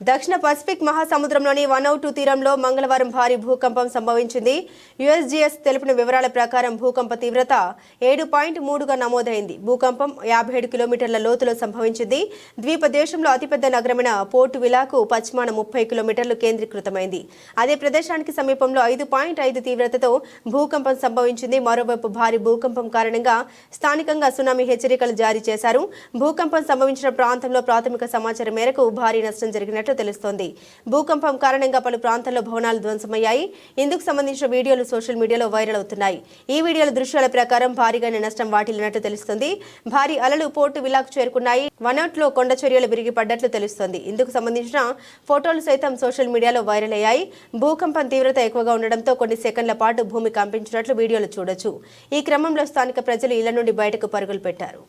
దక్షిణ పసిఫిక్ మహాసముద్రంలోని one two తీరంలో మంగళవారం భారీ భూకంపం సంభవించింది. యుఎస్జిఎస్ తెలిపిన వివరాల ప్రకారం భూకంప తీవ్రత ఏడు పాయింట్ మూడుగా నమోదైంది. భూకంపం యాభై ఏడు కిలోమీటర్ల లోతులో సంభవించింది. ద్వీప దేశంలో అతిపెద్ద నగరమైన పోర్టు విలాకు పశ్చిమాన ముప్పై కిలోమీటర్లు కేంద్రీకృతమైంది. అదే ప్రదేశానికి సమీపంలో ఐదు పాయింట్ ఐదు తీవ్రతతో భూకంపం సంభవించింది. మరోవైపు భారీ భూకంపం కారణంగా స్థానికంగా సునామీ హెచ్చరికలు జారీ చేశారు. భూకంపం సంభవించిన ప్రాంతంలో ప్రాథమిక సమాచారం మేరకు భారీ నష్టం జరిగినట్లు తెలుస్తోంది. భూకంపం కారణంగా పలు ప్రాంతాల్లో భవనాలు ధ్వంసమయ్యాయి. ఇందుకు సంబంధించిన వీడియోలు సోషల్ మీడియాలో వైరల్ అవుతున్నాయి. ఈ వీడియోల దృశ్యాల ప్రకారం భారీగానే నష్టం వాటిల్లినట్లు తెలుస్తుంది. భారీ అలలు పోర్టు విలాకు చేరుకున్నాయి. వనౌట్లో కొండ చర్యలు విరిగి పడ్డట్లు తెలుస్తోంది. ఇందుకు సంబంధించిన ఫోటోలు సైతం సోషల్ మీడియాలో వైరల్ అయ్యాయి. భూకంపం తీవ్రత ఎక్కువగా ఉండడంతో కొన్ని సెకండ్ల పాటు భూమి కంపించినట్లు వీడియోలు చూడొచ్చు. ఈ క్రమంలో స్థానిక ప్రజలు ఇళ్ళ నుండి బయటకు పరుగులు పెట్టారు.